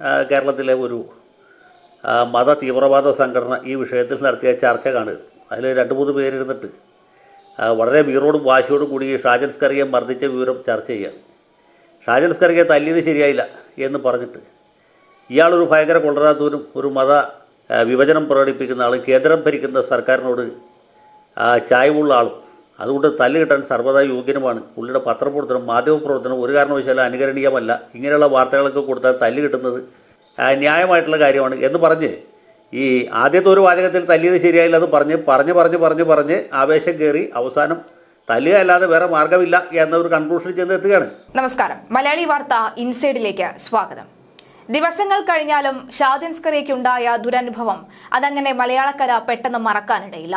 കേരളത്തിലെ ഒരു മത തീവ്രവാദ സംഘടന ഈ വിഷയത്തിൽ നടത്തിയ ചർച്ച കാണുക അതിൽ രണ്ട് മൂന്ന് പേരിരുന്നിട്ട് വളരെ വീറോടും വാശിയോടും കൂടി ഷാജൻ സ്കറിയെ മർദ്ദിച്ച വിവരം ചർച്ച ചെയ്യുകയാണ് ഷാജൻ സ്കറിയെ തല്ലിയത് ശരിയായില്ല എന്ന് പറഞ്ഞിട്ട് ഇയാളൊരു ഭയങ്കര കൊള്ളരാത്തൂരും ഒരു മത വിഭജനം പ്രകടിപ്പിക്കുന്ന ആൾ കേന്ദ്രം ഭരിക്കുന്ന സർക്കാരിനോട് ചായ്വുള്ള ആളും അതുകൊണ്ട് തല്ല് കിട്ടാൻ സർവതാ യോഗ്യനുമാണ്. പുള്ളിയുടെ പത്രപ്രവർത്തനം മാധ്യമപ്രവർത്തനം ഒരു കാരണവശാലും അനുകരണീയമല്ല. ഇങ്ങനെയുള്ള വാർത്തകളൊക്കെ കൊടുത്താൽ തല്ല് കിട്ടുന്നത് ന്യായമായിട്ടുള്ള കാര്യമാണ് എന്ന് പറഞ്ഞ് ഈ ആദ്യത്തെ ഒരു വാചകത്തിൽ തല്ലിയത് ശരിയായില്ല എന്ന് പറഞ്ഞ് പറഞ്ഞ് പറഞ്ഞ് പറഞ്ഞ് പറഞ്ഞ് ആവേശം കയറി അവസാനം തല്ലുക അല്ലാതെ വേറെ മാർഗമില്ല എന്ന ഒരു കൺക്ലൂഷനിൽ ചെന്ന് എത്തുകയാണ്. നമസ്കാരം. മലയാളി വാർത്ത ഇൻസൈഡിലേക്ക് സ്വാഗതം. ദിവസങ്ങൾ കഴിഞ്ഞാലും ഷാജൻസ്കറിയയ്ക്കുണ്ടായ ദുരനുഭവം അതങ്ങനെ മലയാളക്കര പെട്ടെന്ന് മറക്കാനിടയില്ല.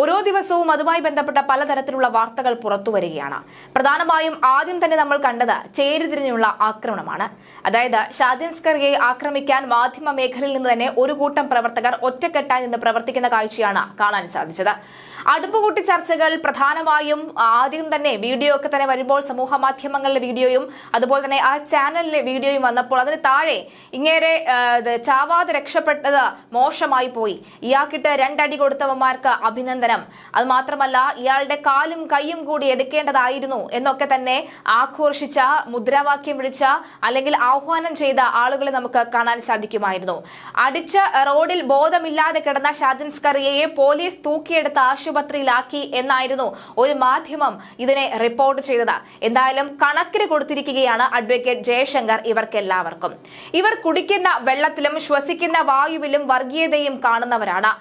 ഓരോ ദിവസവും അതുമായി ബന്ധപ്പെട്ട പലതരത്തിലുള്ള വാർത്തകൾ പുറത്തു വരികയാണ് പ്രധാനമായും ആദ്യം തന്നെ നമ്മൾ കണ്ടത് ചേരിതിരിഞ്ഞുള്ള ആക്രമണമാണ്. അതായത് ഷാജൻസ്കറിയെ ആക്രമിക്കാൻ മാധ്യമ മേഖലയിൽ നിന്ന് തന്നെ ഒരു കൂട്ടം പ്രവർത്തകർ ഒറ്റക്കെട്ടായി നിന്ന് പ്രവർത്തിക്കുന്ന കാഴ്ചയാണ് കാണാൻ സാധിച്ചത്. അടുപ്പുകൂട്ടി ചർച്ചകൾ പ്രധാനമായും ആദ്യം തന്നെ വീഡിയോ ഒക്കെ തന്നെ വരുമ്പോൾ സമൂഹ മാധ്യമങ്ങളിലെ വീഡിയോയും അതുപോലെ തന്നെ ആ ചാനലിലെ വീഡിയോയും വന്നപ്പോൾ അതിന് താഴെ ഇങ്ങേരെ ചാവാതെ രക്ഷപ്പെട്ടത് മോശമായി പോയി. ഇയാൾക്കിട്ട് രണ്ടടി കൊടുത്തവന്മാർക്ക് അഭിനന്ദനം. അത് മാത്രമല്ല ഇയാളുടെ കാലും കൈയും കൂടി എടുക്കേണ്ടതായിരുന്നു എന്നൊക്കെ തന്നെ ആഘോഷിച്ച മുദ്രാവാക്യം വിളിച്ച അല്ലെങ്കിൽ ആഹ്വാനം ചെയ്ത ആളുകളെ നമുക്ക് കാണാൻ സാധിക്കുമായിരുന്നു. അടിച്ച റോഡിൽ ബോധമില്ലാതെ കിടന്ന ഷാജൻ കറിയയെ പോലീസ് തൂക്കിയെടുത്ത ആശുപത്രിയിലാക്കി എന്നായിരുന്നു ഒരു മാധ്യമം ഇതിനെ റിപ്പോർട്ട് ചെയ്തത്. എന്തായാലും കണക്കിന് കൊടുത്തിരിക്കുകയാണ് അഡ്വക്കേറ്റ് ജയശങ്കർ ഇവർക്കെല്ലാവർക്കും. ഇവർ കുടിക്കുന്ന വെള്ളത്തിലും ശ്വസിക്കുന്ന വായുവിലും വർഗീയതയും കാണുന്നവരാണ്.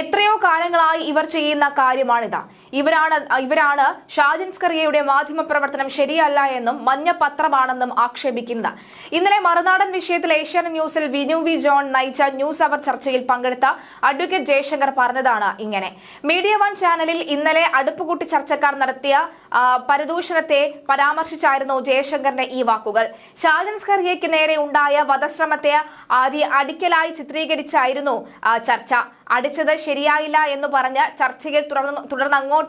എത്രയോ കാലങ്ങളായി ഇവർ ചെയ്യുന്ന കാര്യമാണിത്. ഇവരാണ് ഇവരാണ് ഷാജിൻ സ്കറിയയുടെ മാധ്യമ പ്രവർത്തനം ശരിയല്ല എന്നും മഞ്ഞ പത്രമാണെന്നും ആക്ഷേപിക്കുന്നത്. ഇന്നലെ മറുനാടൻ വിഷയത്തിൽ ഏഷ്യാനെറ്റ് ന്യൂസിൽ വിനു വി ജോൺ നയിച്ച ന്യൂസ് അവർ ചർച്ചയിൽ പങ്കെടുത്ത അഡ്വക്കേറ്റ് ജയശങ്കർ പറഞ്ഞതാണ് ഇങ്ങനെ. മീഡിയ വൺ ചാനലിൽ ഇന്നലെ അടുപ്പുകൂട്ടി ചർച്ചക്കാർ നടത്തിയ പരദൂഷണത്തെ പരാമർശിച്ചായിരുന്നു ജയശങ്കറിന്റെ ഈ വാക്കുകൾ. ഷാജൻ സ്കറിയയ്ക്ക് നേരെ ഉണ്ടായ വധശ്രമത്തെ ആദ്യ അടിക്കലായി ചിത്രീകരിച്ചായിരുന്നു ചർച്ച. അടിച്ചത് ശരിയായില്ല എന്ന് പറഞ്ഞ് ചർച്ചയിൽ തുടർന്ന് തുടർന്ന് അങ്ങോട്ട്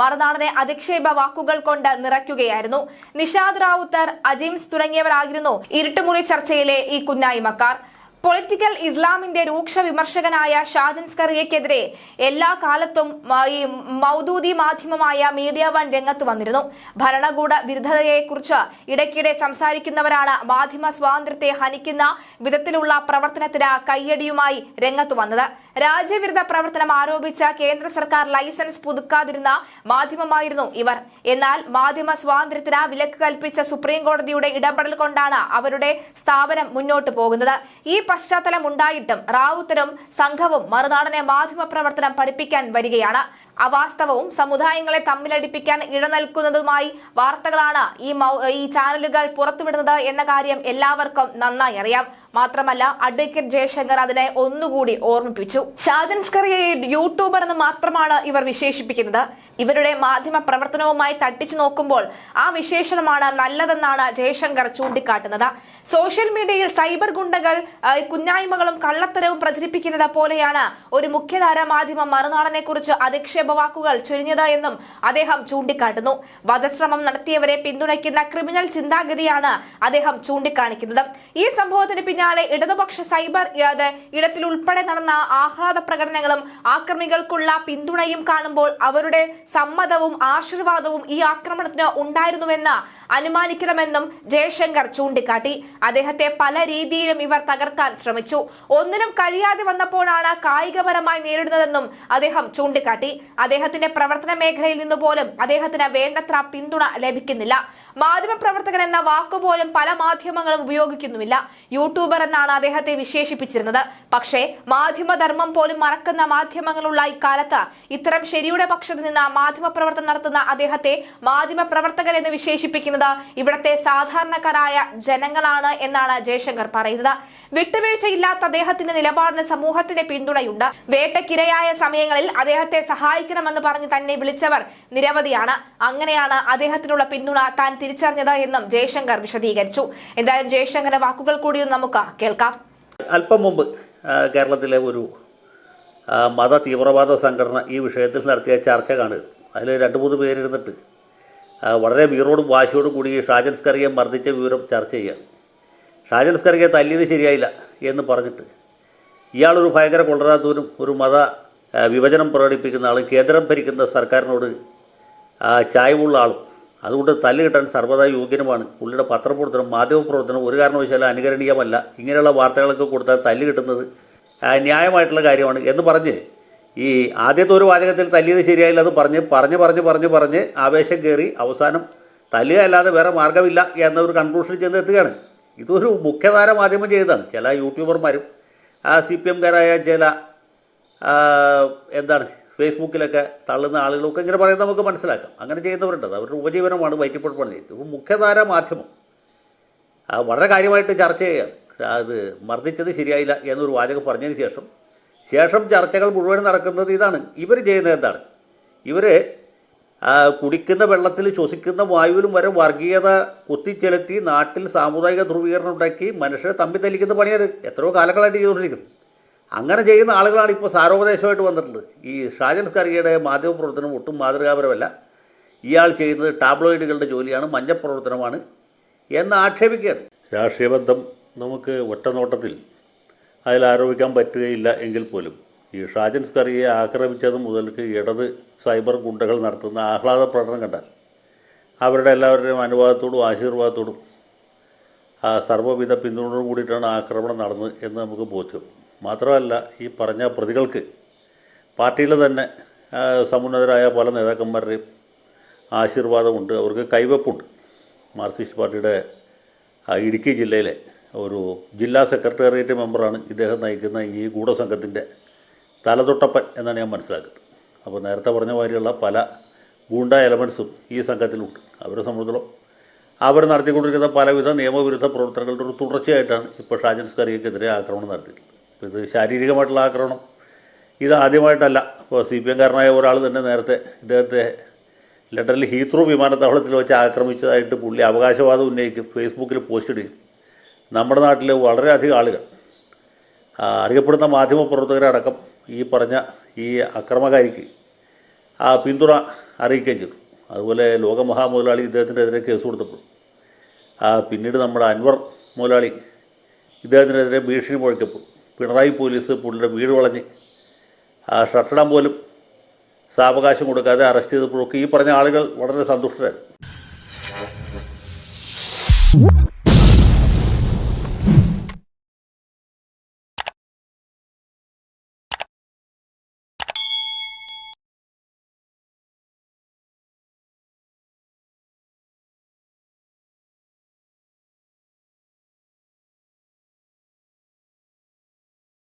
മറുനാടനെ അധിക്ഷേപ വാക്കുകൾ കൊണ്ട് നിറയ്ക്കുകയായിരുന്നു. നിഷാദ് റാവുത്തർ അജിംസ് തുടങ്ങിയവരായിരുന്നു ഇരുട്ടുമുറി ചർച്ചയിലെ ഈ കുഞ്ഞായിമക്കാർ. പൊളിറ്റിക്കൽ ഇസ്ലാമിന്റെ രൂക്ഷ വിമർശകനായ ഷാജൻ സ്കറിയക്കെതിരെ എല്ലാ കാലത്തും ഈ മൗദൂദി മാധ്യമമായ മീഡിയ വൺ രംഗത്ത് വന്നിരുന്നു. ഭരണകൂട വിരുദ്ധതയെക്കുറിച്ച് ഇടയ്ക്കിടെ സംസാരിക്കുന്നവരാണ് മാധ്യമ സ്വാതന്ത്ര്യത്തെ ഹനിക്കുന്ന വിധത്തിലുള്ള പ്രവർത്തനത്തിന് കയ്യടിയുമായി രംഗത്ത് വന്നത്. രാജ്യവിരുദ്ധ പ്രവർത്തനം ആരോപിച്ച കേന്ദ്ര സർക്കാർ ലൈസൻസ് പുതുക്കാതിരുന്ന മാധ്യമമായിരുന്നു ഇവർ. എന്നാൽ മാധ്യമ സ്വാതന്ത്ര്യത്തിന് വിലക്ക് കൽപ്പിച്ച സുപ്രീം കോടതിയുടെ ഇടപെടൽ കൊണ്ടാണ് അവരുടെ സ്ഥാപനം മുന്നോട്ട് പോകുന്നത്. ഈ പശ്ചാത്തലം ഉണ്ടായിട്ടും റാവുത്തരും സംഘവും മറുനാടനെ മാധ്യമ പ്രവർത്തനം പഠിപ്പിക്കാൻ വരികയാണ്. അവാസ്തവവും സമുദായങ്ങളെ തമ്മിലടിപ്പിക്കാൻ ഇടനൽകുന്നതുമായി വാർത്തകളാണ് ഈ ഈ ചാനലുകൾ പുറത്തുവിടുന്നത് എന്ന കാര്യം എല്ലാവർക്കും നന്നായി അറിയാം. മാത്രമല്ല അഡ്വക്കേറ്റ് ജയശങ്കർ അതിനെ ഒന്നുകൂടി ഓർമ്മിപ്പിച്ചു. ഷാജൻ സ്കറിയയെ യൂട്യൂബർ എന്ന് മാത്രമാണ് ഇവർ വിശേഷിപ്പിക്കുന്നത്. ഇവരുടെ മാധ്യമ പ്രവർത്തനവുമായി തട്ടിച്ചു നോക്കുമ്പോൾ ആ വിശേഷണമാണ് നല്ലതെന്നാണ് ജയശങ്കർ ചൂണ്ടിക്കാട്ടുന്നത്. സോഷ്യൽ മീഡിയയിൽ സൈബർ ഗുണ്ടകൾ കുഞ്ഞായ്മകളും കള്ളത്തരവും പ്രചരിപ്പിക്കുന്നത് പോലെയാണ് ഒരു മുഖ്യധാര മാധ്യമം മറുനാടനെ കുറിച്ച് വാക്കുകൾ ചൊരിഞ്ഞത് എന്നും അദ്ദേഹം ചൂണ്ടിക്കാട്ടുന്നു. വധശ്രമം നടത്തിയവരെ പിന്തുണയ്ക്കുന്ന ക്രിമിനൽ ചിന്താഗതിയാണ് അദ്ദേഹം ചൂണ്ടിക്കാണിക്കുന്നത്. ഈ സംഭവത്തിന് പിന്നാലെ ഇടതുപക്ഷ സൈബർ ഇടത്തിലുൾപ്പെടെ നടന്ന ആഹ്ലാദ പ്രകടനങ്ങളും ആക്രമികൾക്കുള്ള പിന്തുണയും കാണുമ്പോൾ അവരുടെ സമ്മതവും ആശീർവാദവും ഈ ആക്രമണത്തിന് ഉണ്ടായിരുന്നുവെന്ന് അനുമാനിക്കണമെന്നും ജയശങ്കർ ചൂണ്ടിക്കാട്ടി. അദ്ദേഹത്തെ പല രീതിയിലും ഇവർ തകർക്കാൻ ശ്രമിച്ചു. ഒന്നിനും കഴിയാതെ വന്നപ്പോഴാണ് കായികപരമായി നേരിടുന്നതെന്നും അദ്ദേഹം ചൂണ്ടിക്കാട്ടി. അദ്ദേഹത്തിന്റെ പ്രവർത്തന മേഖലയിൽ നിന്നുപോലും അദ്ദേഹത്തിന് വേണ്ടത്ര പിന്തുണ ലഭിക്കുന്നില്ല. മാധ്യമപ്രവർത്തകൻ എന്ന വാക്കുപോലും പല മാധ്യമങ്ങളും ഉപയോഗിക്കുന്നുമില്ല. യൂട്യൂബർ എന്നാണ് അദ്ദേഹത്തെ വിശേഷിപ്പിച്ചിരുന്നത്. പക്ഷേ മാധ്യമധർമ്മം പോലും മറക്കുന്ന മാധ്യമങ്ങളുള്ള ഇക്കാലത്ത് ഇത്തരം ശരിയുടെ പക്ഷത്ത് നിന്ന് മാധ്യമപ്രവർത്തനം നടത്തുന്ന അദ്ദേഹത്തെ മാധ്യമപ്രവർത്തകൻ എന്ന് വിശേഷിപ്പിക്കുന്നത് ഇവിടത്തെ സാധാരണക്കാരായ ജനങ്ങളാണ് എന്നാണ് ജയശങ്കർ പറയുന്നത്. വിട്ടുവീഴ്ചയില്ലാത്ത അദ്ദേഹത്തിന്റെ നിലപാടിന് സമൂഹത്തിന്റെ പിന്തുണയുണ്ട്. വേട്ടക്കിരയായ സമയങ്ങളിൽ അദ്ദേഹത്തെ സഹായിക്കണമെന്ന് പറഞ്ഞ് തന്നെ വിളിച്ചവർ നിരവധിയാണ്. അങ്ങനെയാണ് അദ്ദേഹത്തിനുള്ള പിന്തുണ താൻ തിരിച്ചറിഞ്ഞത് എന്നും ജയശങ്കർ വിശദീകരിച്ചു. എന്തായാലും ജയശങ്കറിന്റെ വാക്കുകൾ കൂടിയും നമുക്ക് കേൾക്കാം. അല്പം മുമ്പ് കേരളത്തിലെ ഒരു മത തീവ്രവാദ സംഘടന ഈ വിഷയത്തിൽ നടത്തിയ ചർച്ച കാണുക അതിൽ രണ്ട് മൂന്ന് പേരിരുന്നിട്ട് വളരെ വീറോടും വാശിയോടും കൂടി ഷാജൻ സ്കറിയെ മർദ്ദിച്ച വിവരം ചർച്ച ചെയ്യുകയാണ് ഷാജൻ സ്കറിയെ തല്ലിയത് ശരിയായില്ല എന്ന് പറഞ്ഞിട്ട് ഇയാളൊരു ഭയങ്കര കൊള്ളരാത്തവരും ഒരു മത വിഭജനം പ്രകടിപ്പിക്കുന്ന ആളും കേന്ദ്രം ഭരിക്കുന്ന സർക്കാരിനോട് ചായ്വുള്ള ആളും അതുകൊണ്ട് തല്ലുകിട്ടാൻ സർവതാ യോഗ്യനുമാണ്. പുള്ളിയുടെ പത്രപ്രവർത്തനം മാധ്യമപ്രവർത്തനം ഒരു കാരണവശാലും അനുകരണീയമല്ല. ഇങ്ങനെയുള്ള വാർത്തകളൊക്കെ കൊടുത്താൽ തല്ല് കിട്ടുന്നത് ന്യായമായിട്ടുള്ള കാര്യമാണ് എന്ന് പറഞ്ഞ് ഈ ആദ്യത്തെ ഒരു വാചകത്തിൽ തല്ലിയത് ശരിയായില്ല അത് പറഞ്ഞ് പറഞ്ഞ് പറഞ്ഞ് പറഞ്ഞ് പറഞ്ഞ് ആവേശം കയറി അവസാനം തല്ലുക അല്ലാതെ വേറെ മാർഗമില്ല എന്ന ഒരു കൺക്ലൂഷനിൽ ചെന്ന് എത്തുകയാണ്. ഇതൊരു മുഖ്യധാര മാധ്യമം ചെയ്തതാണ്. ചില യൂട്യൂബർമാരും ആ സി പി എംകാരായ ചില എന്താണ് ഫേസ്ബുക്കിലൊക്കെ തള്ളുന്ന ആളുകളൊക്കെ ഇങ്ങനെ പറയുന്നത് നമുക്ക് മനസ്സിലാക്കാം. അങ്ങനെ ചെയ്യുന്നവരുണ്ട്. അവരുടെ ഉപജീവനമാണ് വയറ്റിപ്പുറപ്പാണ് പണി ഇപ്പോൾ മുഖ്യധാര മാധ്യമം. വളരെ കാര്യമായിട്ട് ചർച്ച ചെയ്യുകയാണ്. അത് മർദ്ദിച്ചത് ശരിയായില്ല എന്നൊരു വാചകം പറഞ്ഞതിന് ശേഷം ശേഷം ചർച്ചകൾ മുഴുവൻ നടക്കുന്നത് ഇതാണ്. ഇവർ ചെയ്യുന്നത് എന്താണ്? ഇവർ കുടിക്കുന്ന വെള്ളത്തിൽ ശ്വസിക്കുന്ന വായുവിലും വരെ വർഗീയത കുത്തിച്ചെലുത്തി നാട്ടിൽ സാമുദായിക ധ്രുവീകരണം ഉണ്ടാക്കി മനുഷ്യരെ തമ്മിൽ തെല്ലിക്കുന്ന പണിയാണ്. എത്രയോ കാലങ്ങളായിട്ട് ചെയ്തുകൊണ്ടിരിക്കുന്നത് അങ്ങനെ ചെയ്യുന്ന ആളുകളാണ് ഇപ്പോൾ സാരോപദേശമായിട്ട് വന്നിട്ടുള്ളത്. ഈ ഷാജൻ സ്കറിയയുടെ മാധ്യമപ്രവർത്തനം ഒട്ടും മാതൃകാപരമല്ല. ഇയാൾ ചെയ്യുന്നത് ടാബ്ലോയിഡുകളുടെ ജോലിയാണ് മഞ്ഞപ്രവർത്തനമാണ് എന്ന് ആക്ഷേപിക്കുകയാണ്. രാഷ്ട്രീയ ബന്ധം നമുക്ക് ഒറ്റനോട്ടത്തിൽ അതിൽ ആരോപിക്കാൻ പറ്റുകയില്ല എങ്കിൽ പോലും ഈ ഷാജൻ സ്കറിയെ ആക്രമിച്ചത് മുതൽക്ക് ഇടത് സൈബർ ഗുണ്ടകൾ നടത്തുന്ന ആഹ്ലാദ പ്രകടനം കണ്ടാൽ അവരുടെ എല്ലാവരുടെയും അനുവാദത്തോടും ആശീർവാദത്തോടും സർവവിധ പിന്തുണയോടും കൂടിയിട്ടാണ് ആക്രമണം നടന്നത് എന്ന് നമുക്ക് ബോധ്യം. മാത്രമല്ല ഈ പറഞ്ഞ പ്രതികൾക്ക് പാർട്ടിയിൽ തന്നെ സമുന്നതരായ പല നേതാക്കന്മാരുടെയും ആശീർവാദമുണ്ട്. അവർക്ക് കൈവപ്പുണ്ട്. മാർക്സിസ്റ്റ് പാർട്ടിയുടെ ഇടുക്കി ജില്ലയിലെ ഒരു ജില്ലാ സെക്രട്ടേറിയറ്റ് മെമ്പറാണ് ഇദ്ദേഹം നയിക്കുന്ന ഈ ഗൂഢസംഘത്തിന്റെ തലതൊട്ടപ്പൻ എന്നാണ് ഞാൻ മനസ്സിലാക്കുന്നത്. അപ്പോൾ നേരത്തെ പറഞ്ഞ മാതിരിയുള്ള പല ഗൂണ്ട എലമെൻസും ഈ സംഘത്തിലുണ്ട്. അവരെ സംബന്ധിച്ചിടത്തോളം അവർ നടത്തിക്കൊണ്ടിരിക്കുന്ന പലവിധ നിയമവിരുദ്ധ പ്രവർത്തനങ്ങളുടെ ഒരു തുടർച്ചയായിട്ടാണ് ഇപ്പോൾ ഷാജൻ സ്കറിയക്കെതിരെ ആക്രമണം നടത്തിയിട്ടുള്ളത്. ഇത് ശാരീരികമായിട്ടുള്ള ആക്രമണം. ഇത് ആദ്യമായിട്ടല്ല. ഇപ്പോൾ സി പി എംകാരനായ ഒരാൾ തന്നെ നേരത്തെ ഇദ്ദേഹത്തെ ലണ്ടനിൽ ഹീത്രൂ വിമാനത്താവളത്തിൽ വെച്ച് ആക്രമിച്ചതായിട്ട് പുള്ളി അവകാശവാദം ഉന്നയിക്കും. ഫേസ്ബുക്കിൽ പോസ്റ്റ് ഇടുകയും. നമ്മുടെ നാട്ടിൽ വളരെയധികം ആളുകൾ അറിയപ്പെടുന്ന മാധ്യമപ്രവർത്തകരടക്കം ഈ പറഞ്ഞ ഈ അക്രമകാരിക്ക് ആ പിന്തുണ അറിയിക്കുകയും ചെയ്തു. അതുപോലെ ലോകമഹാ മുതലാളി ഇദ്ദേഹത്തിനെതിരെ കേസ് കൊടുത്തപ്പോൾ. പിന്നീട് നമ്മുടെ അൻവർ മുതലാളി ഇദ്ദേഹത്തിനെതിരെ ഭീഷണി മുഴക്കപ്പോൾ പിണറായി പോലീസ് പുള്ളിയുടെ വീട് വളഞ്ഞ്. ആ ഷട്ടിടാൻ പോലും സാവകാശം കൊടുക്കാതെ അറസ്റ്റ് ചെയ്തപ്പോഴൊക്കെ ഈ പറഞ്ഞ ആളുകൾ വളരെ സന്തുഷ്ടരായിരുന്നു.